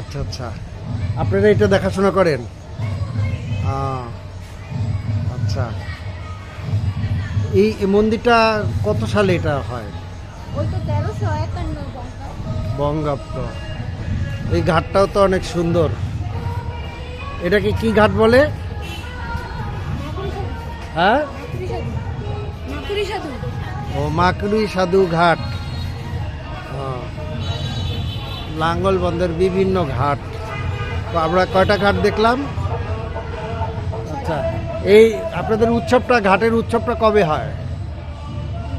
আচ্ছা আচ্ছা। আপনারা এটা দেখাশোনা করেন? আচ্ছা। এই মন্দিরটা কত সালে এটা হয়? বঙ্গাব্দ এই ঘাটটাও তো অনেক সুন্দর। এটাকে কি ঘাট বলে? হ্যাঁ? ও মাকড়ি সাধু ঘাট। লাঙ্গল বন্দর বিভিন্ন ঘাট। তো আমরা কয়টা ঘাট দেখলাম? আচ্ছা। এই আপনাদের উৎসবটা ঘাটের উৎসবটা কবে হয়?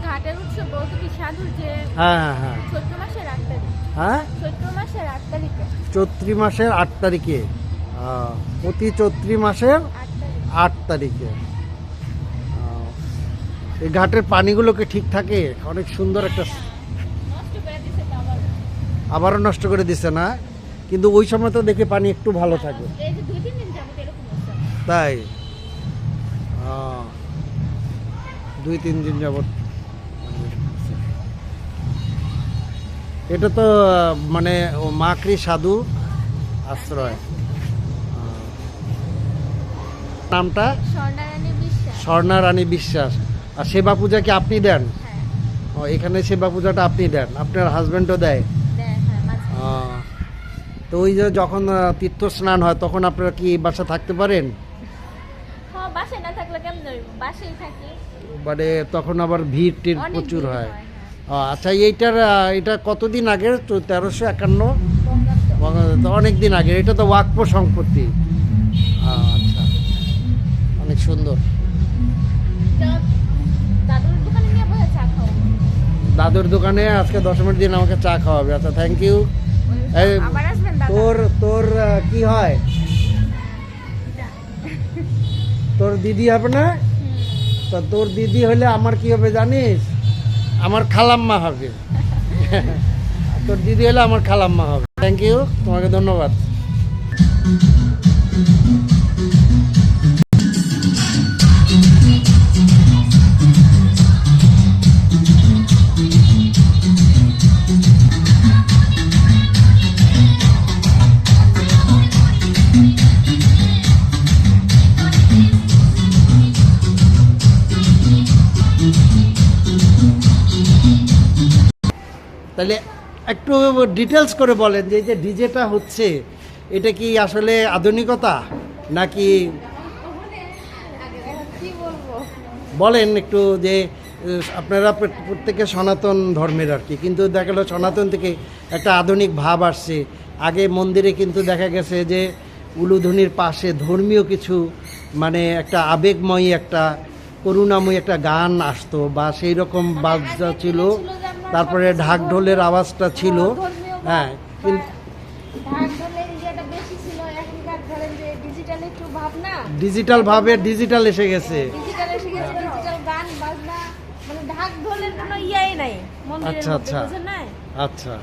ঘাটের উৎসব বলতে কি সাধুর যে হ্যাঁ হ্যাঁ হ্যাঁ। হ্যাঁ? চৈত্র মাসের আট তারিখে। প্রতি চৈত্রি মাসের আট তারিখে। এই ঘাটের পানিগুলোকে ঠিক থাকে? অনেক সুন্দর একটা আবারও নষ্ট করে দিছে না? কিন্তু ওই সময় তো দেখে পানি একটু ভালো থাকে। তাই? দুই তিন দিন যাবত এটা তো মানে মাকড়ি সাধু আশ্রয়। নামটা? স্বর্ণারানী বিশ্বাস। স্বর্ণা রানী বিশ্বাস। আর সেবা পূজা কি আপনি দেন? হ্যাঁ। ও, এখানে সেবা পূজাটা আপনি দেন। আপনার হাজবেন্ডও দেয়? হ্যাঁ তো ওই যে যখন তীর্থ স্নান হয় তখন আপনারা কি বাসা থাকতে পারেন? হ্যাঁ মানে তখন আবার ভিড় টির প্রচুর হয়। আচ্ছা এইটার এটা কতদিন আগের? তো তেরোশো একান্ন। অনেক দিন আগে এটা তো ওয়াকফ সম্পত্তি। আচ্ছা। অনেক সুন্দর। দাদুর দোকানে আজকে দশ মিনিট দিন আমাকে চা খাওয়াবে। আচ্ছা থ্যাংক ইউ তোর তোর কি হয়? তোর দিদি হবে না? তা তোর দিদি হলে আমার কি হবে জানিস? আমার খালাম্মা হবে। তোর দিদি হলে আমার খালাম্মা হবে। থ্যাংক ইউ তোমাকে ধন্যবাদ। তাহলে একটু ডিটেলস করে বলেন যে এই যে ডিজেটা হচ্ছে এটা কি আসলে আধুনিকতা নাকি বলেন একটু যে আপনারা প্রত্যেকে সনাতন ধর্মের আর কি কিন্তু দেখা গেলো সনাতন থেকে একটা আধুনিক ভাব আসছে। আগে মন্দিরে কিন্তু দেখা গেছে যে উলুধ্বনির পাশে ধর্মীয় কিছু মানে একটা আবেগময়ী একটা করুণাময়ী একটা গান আসতো বা সেই রকম বাজনা ছিল। তারপরে ঢাক ঢোলের আওয়াজটা ছিল হ্যাঁ ডিজিটাল ভাবে ডিজিটাল এসে গেছে। বাজনা মানে আচ্ছা, আচ্ছা। আচ্ছা।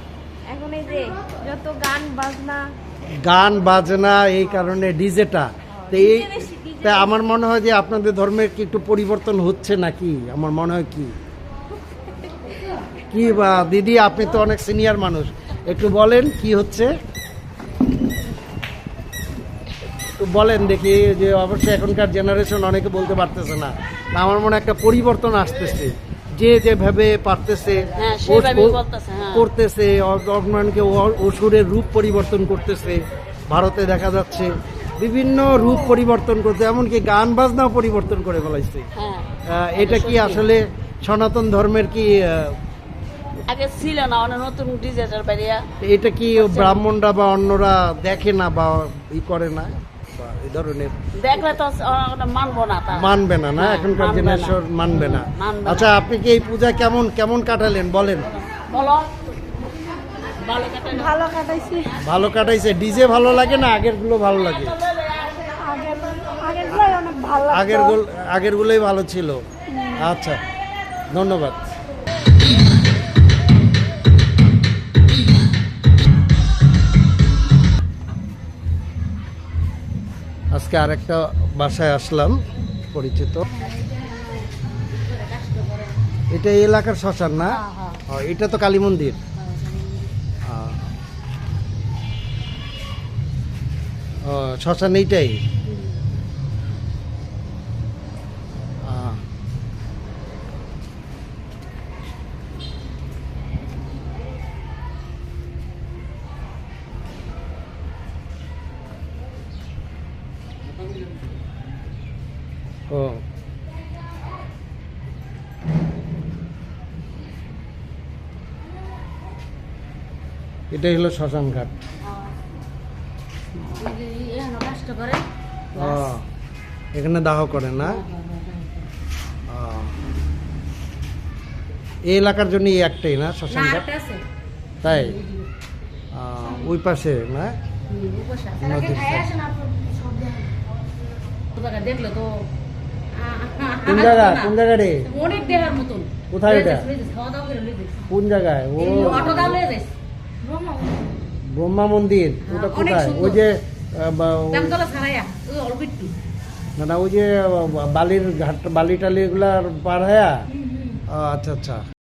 এখন এই যে যত গান বাজনা। গান বাজনা এই কারণে ডিজেটা। তো এই তা আমার মনে হয় যে আপনাদের ধর্মের কি একটু পরিবর্তন হচ্ছে নাকি? আমার মনে হয় কি? কি বা দিদি আপনি তো অনেক সিনিয়র মানুষ। একটু বলেন কি হচ্ছে? একটু বলেন দেখি যে অবশ্যই এখনকার জেনারেশন অনেকে বলতে পারতেছে না। আমার মনে একটা পরিবর্তন আসতেছে। যে যেভাবে পারতেছে হ্যাঁ, হ্যাঁ। করতেছে অপমানকে অসুরের রূপ পরিবর্তন করতেছে ভারতে দেখা যাচ্ছে। বিভিন্ন রূপ পরিবর্তন করতে এমনকি গান বাজনাও পরিবর্তন করে ফেলাইছে। হ্যাঁ এটা কি আসলে সনাতন ধর্মের কি আগে ছিল না অনেক নতুন ডিজিটাল বেরিয়া। এটা কি ব্রাহ্মণরা বা অন্যরা দেখে না বা ই করে না? এই ধরনের দেখলে তো মানবো না মানবে না না? হ্যাঁ, এখনকার মানবে জেনারেশন মানবে না। আচ্ছা আপনি কি এই পূজা কেমন কেমন কাটালেন? বলেন। বলো। ভালো কাটে ভালো কাটাইছে। ডিজে ভালো লাগে না আগেরগুলো ভালো লাগে? আগের আগের গুলাই অনেক ভালো আগেরগুলো আগের গুলোই ভালো ছিল। আচ্ছা ধন্যবাদ। আজকে আরেকটা বাসায় আসলাম পরিচিত। এটা এই এলাকার শ্মশান না? এটা তো কালী মন্দির। ও শ্মশান এইটাই। ও। এটাই হলো শ্মশান ঘাট। এখানে দাহ করে না? এই এলাকার জন্য এই একটাই না শ্মশান ঘাট? তাই? ওই পাশে না? নদীর খাই পাশে। আসেন আপনার সব দেখেন তোকে দেখলে তো। কোন জায়গা? কোন জায়গা রে? অনেক দেহার মতন। কোথায় এটা? কোন জায়গায়? ও ব্রহ্মা মন্দির। হ্যাঁ, ওটা কোথায়? ওই যে না না ওই যে বালির ঘাট বালি টালি এগুলার পার হ্যাঁ আচ্ছা আচ্ছা।